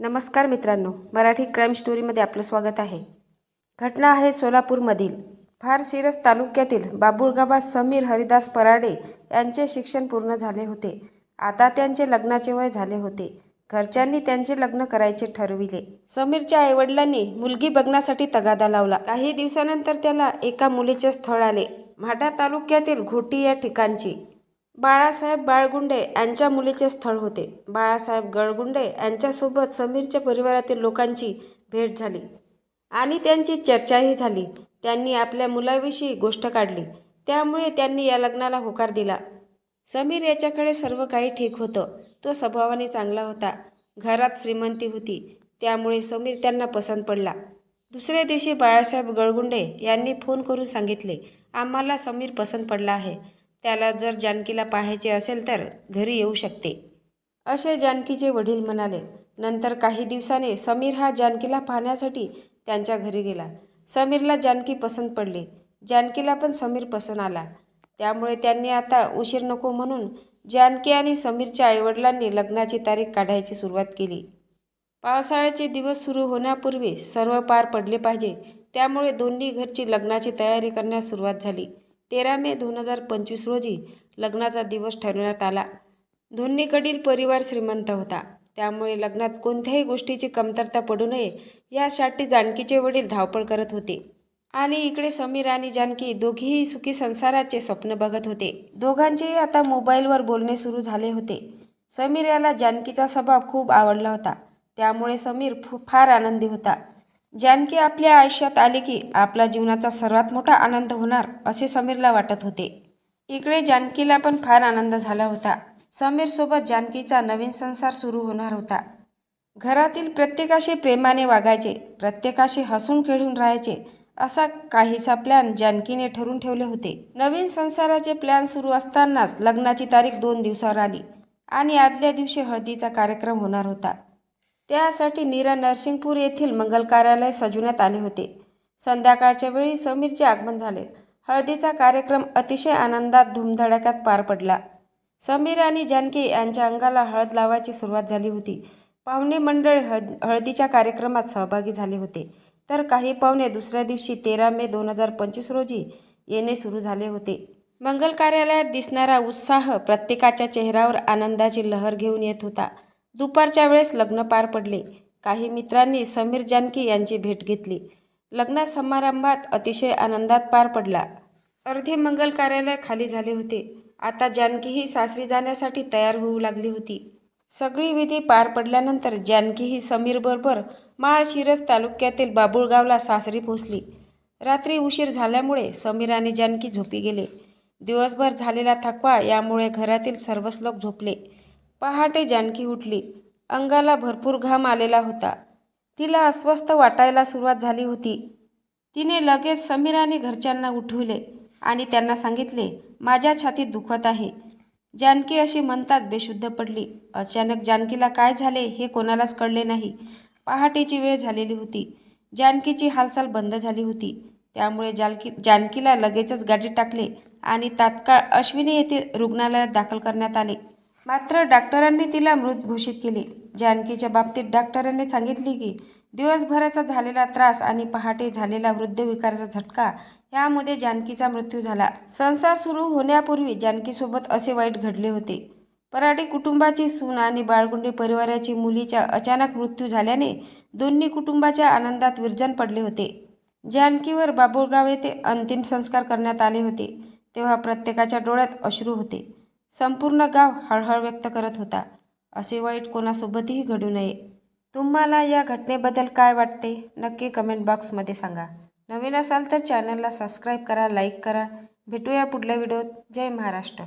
नमस्कार मित्रांनो मराठी क्राईम स्टोरीमध्ये आपलं स्वागत आहे. घटना आहे सोलापूरमधील. फारशिरस तालुक्यातील बाबुळगावात समीर हरिदास पराडे यांचे शिक्षण पूर्ण झाले होते. आता त्यांचे लग्नाचे वय झाले होते. घरच्यांनी त्यांचे लग्न करायचे ठरविले. समीरच्या आईवडिलांनी मुलगी बघण्यासाठी तगादा लावला. काही दिवसानंतर त्याला एका मुलीचे स्थळ आले. म्हाडा तालुक्यातील घोटी या ठिकाणची. बाळासाहेब बाळगुंडे यांच्या मुलीचे स्थळ होते. बाळासाहेब गळगुंडे यांच्यासोबत समीरच्या परिवारातील लोकांची भेट झाली आणि त्यांची चर्चाही झाली. त्यांनी आपल्या मुलाविषयी गोष्ट काढली. त्यामुळे त्यांनी या लग्नाला होकार दिला. समीर याच्याकडे सर्व काही ठीक होतं. तो स्वभावाने चांगला होता. घरात श्रीमंती होती. त्यामुळे समीर त्यांना पसंत पडला. दुसऱ्या दिवशी बाळासाहेब गळगुंडे यांनी फोन करून सांगितले आम्हाला समीर पसंत पडला आहे. त्याला जर जानकीला पाहायचे असेल तर घरी येऊ शकते. असे जानकीचे वडील म्हणाले नंतर काही दिवसाने समीर हा जानकीला पाहण्यासाठी त्यांच्या घरी गेला. समीरला जानकी पसंत पडली. जानकीला पण समीर पसंत आला. त्यामुळे त्यांनी आता उशीर नको म्हणून जानकी आणि समीरच्या आईवडिलांनी लग्नाची तारीख काढायची सुरुवात केली. पावसाळ्याचे दिवस सुरू होण्यापूर्वी सर्व पार पडले पाहिजे. त्यामुळे दोन्ही घरची लग्नाची तयारी करण्यास सुरुवात झाली. तेरा मे दोन हजार पंचवीस रोजी लग्नाचा दिवस ठरवण्यात आला. दोन्हीकडील परिवार श्रीमंत होता. त्यामुळे लग्नात कोणत्याही गोष्टीची कमतरता पडू नये यासाठी जानकीचे वडील धावपळ करत होते. आणि इकडे समीर आणि जानकी दोघीही सुखी संसाराचे स्वप्न बघत होते. दोघांचेही आता मोबाईलवर बोलणे सुरू झाले होते. समीर याला जानकीचा स्वभाव खूप आवडला होता. त्यामुळे समीर फू फार आनंदी होता. जानकी आपल्या आयुष्यात आली की आपला जीवनाचा सर्वात मोठा आनंद होणार असे समीरला वाटत होते. इकडे जानकीला पण फार आनंद झाला होता. समीरसोबत जानकीचा नवीन संसार सुरू होणार होता. घरातील प्रत्येकाशी प्रेमाने वागायचे प्रत्येकाशी हसून खेळून राहायचे असा काहीसा प्लॅन जानकीने ठरून ठेवले होते. नवीन संसाराचे प्लॅन सुरू असतानाच लग्नाची तारीख दोन दिवसावर आली आणि आदल्या दिवशी हळदीचा कार्यक्रम होणार होता. त्यासाठी नीरा नरसिंगपूर येथील मंगल कार्यालय सजवण्यात आले होते. संध्याकाळच्या वेळी समीरचे आगमन झाले. हळदीचा कार्यक्रम अतिशय आनंदात धुमधडाक्यात पार पडला. समीर आणि जानकी यांच्या अंगाला हळद लावायची सुरुवात झाली होती. पाहुणे मंडळ हळद हळदीच्या कार्यक्रमात सहभागी झाले होते. तर काही पाहुणे दुसऱ्या दिवशी तेरा मे दोन हजार पंचवीस रोजी येणे सुरू झाले होते. मंगल कार्यालयात दिसणारा उत्साह प्रत्येकाच्या चेहऱ्यावर आनंदाची लहर घेऊन येत होता. दुपारच्या वेळेस लग्न पार पडले. काही मित्रांनी समीर जानकी यांची भेट घेतली. लग्न समारंभात अतिशय आनंदात पार पडला. अर्धे मंगल कार्यालय खाली झाले होते. आता जानकीही सासरी जाण्यासाठी तयार होऊ लागली होती. सगळी विधी पार पडल्यानंतर जानकीही समीरबरोबर माळशिरस तालुक्यातील बाबुळगावला सासरी पोचली रात्री उशीर झाल्यामुळे समीर आणि जानकी झोपी गेले. दिवसभर झालेला थकवा यामुळे घरातील सर्वच लोक झोपले. पहाटे जानकी उठली. अंगाला भरपूर घाम आलेला होता. तिला अस्वस्थ वाटायला सुरुवात झाली होती. तिने लगेच समीराने घरच्यांना उठविले आणि त्यांना सांगितले माझ्या छातीत दुखत आहे. जानकी अशी म्हणतात बेशुद्ध पडली. अचानक जानकीला काय झाले हे कोणालाच कळले नाही. पहाटेची वेळ झालेली होती. जानकीची हालचाल बंद झाली होती. त्यामुळे जालकी जानकीला लगेचच गाडीत टाकले आणि तात्काळ अश्विनी येथील रुग्णालयात दाखल करण्यात आले. मात्र डॉक्टरांनी तिला मृत घोषित केले. जानकीच्या बाबतीत डॉक्टरांनी सांगितले की दिवसभराचा झालेला त्रास आणि पहाटे झालेला वृद्धविकाराचा झटका यामध्ये जानकीचा मृत्यू झाला. संसार सुरू होण्यापूर्वी जानकीसोबत असे वाईट घडले होते. पराडे कुटुंबाची सून आणि बाळगुंडे परिवाराची मुलीच्या अचानक मृत्यू झाल्याने दोन्ही कुटुंबाच्या आनंदात विरजन पडले होते. जानकीवर बाबुळगाव येथे अंतिम संस्कार करण्यात आले होते तेव्हा प्रत्येकाच्या डोळ्यात अश्रू होते. संपूर्ण गाव हळहळ व्यक्त करत होता. असे वाईट कोणासोबतही घडू नये. तुम्हाला या घटनेबद्दल काय वाटते? नक्की कमेंट बॉक्समध्ये सांगा. नवीन असाल तर चॅनलला सबस्क्राईब करा लाईक करा. भेटूया पुढल्या व्हिडिओत जय महाराष्ट्र.